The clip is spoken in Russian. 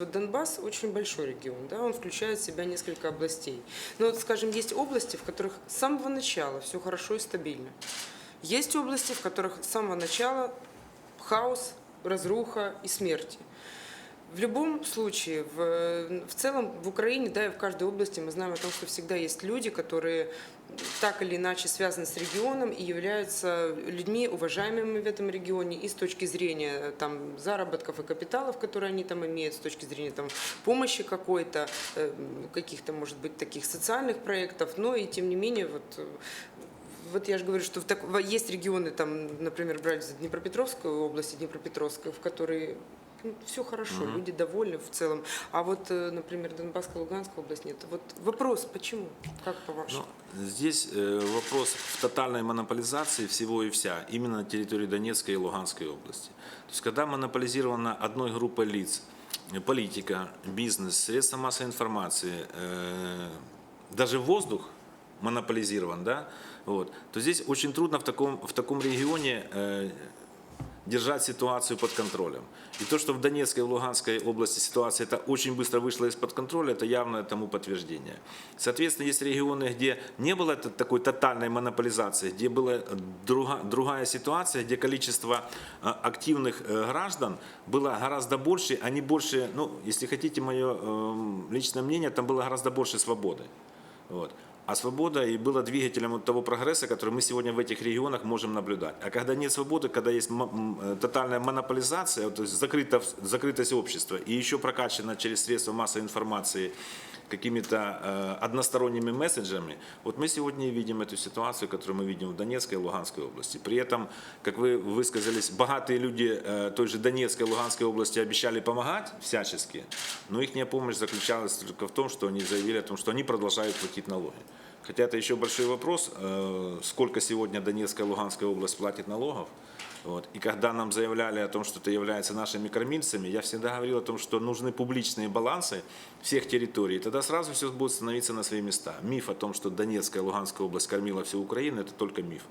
Донбасс очень большой регион, да, он включает в себя несколько областей. Но вот, скажем, есть области, в которых с самого начала все хорошо и стабильно. Есть области, в которых с самого начала хаос, разруха и смерти. В любом случае, в, в целом в Украине, да, и в каждой области мы знаем о том, что всегда есть люди, которые так или иначе связаны с регионом и являются людьми, уважаемыми в этом регионе и с точки зрения там, заработков и капиталов, которые они там имеют, с точки зрения там, помощи какой-то, э, каких-то, может быть, таких социальных проектов, но и тем не менее, вот, вот я же говорю, что в так, есть регионы, там, например, брали за Днепропетровскую область, Днепропетровскую, в которой все хорошо, люди довольны в целом. А вот, э, например, Донбасская, Луганская область нет. Вот вопрос, почему? Как по-вашему? Ну, здесь э, вопрос в тотальной монополизации всего и вся, именно на территории Донецкой и Луганской области. То есть, когда монополизирована одной группой лиц, э, политика, бизнес, средства массовой информации, даже воздух монополизирован, да, вот, то здесь очень трудно в таком, в таком регионе держать ситуацию под контролем. И то, что в Донецкой и Луганской области ситуация это очень быстро вышла из-под контроля, это явное тому подтверждение. Соответственно, есть регионы, где не было такой тотальной монополизации, где была друга, другая ситуация, где количество э, активных э, граждан было гораздо больше, они больше, ну, если хотите мое э, личное мнение, там было гораздо больше свободы. Вот. А свобода и была двигателем того прогресса, который мы сегодня в этих регионах можем наблюдать. А когда нет свободы, когда есть э, тотальная монополизация, то есть закрыто- закрытость общества и еще прокачана через средства массовой информации какими-то э, односторонними месседжами, вот мы сегодня и видим эту ситуацию, которую мы видим в Донецкой и Луганской области. При этом, как вы высказались, богатые люди э, той же Донецкой и Луганской области обещали помогать всячески, но их помощь заключалась только в том, что они заявили о том, что они продолжают платить налоги. Хотя это еще большой вопрос, э, сколько сегодня Донецкая и Луганская область платит налогов. Вот. И когда нам заявляли о том, что это является нашими кормильцами, я всегда говорил о том, что нужны публичные балансы всех территорий. Тогда сразу все будет становиться на свои места. Миф о том, что Донецкая и Луганская область кормила всю Украину, это только миф.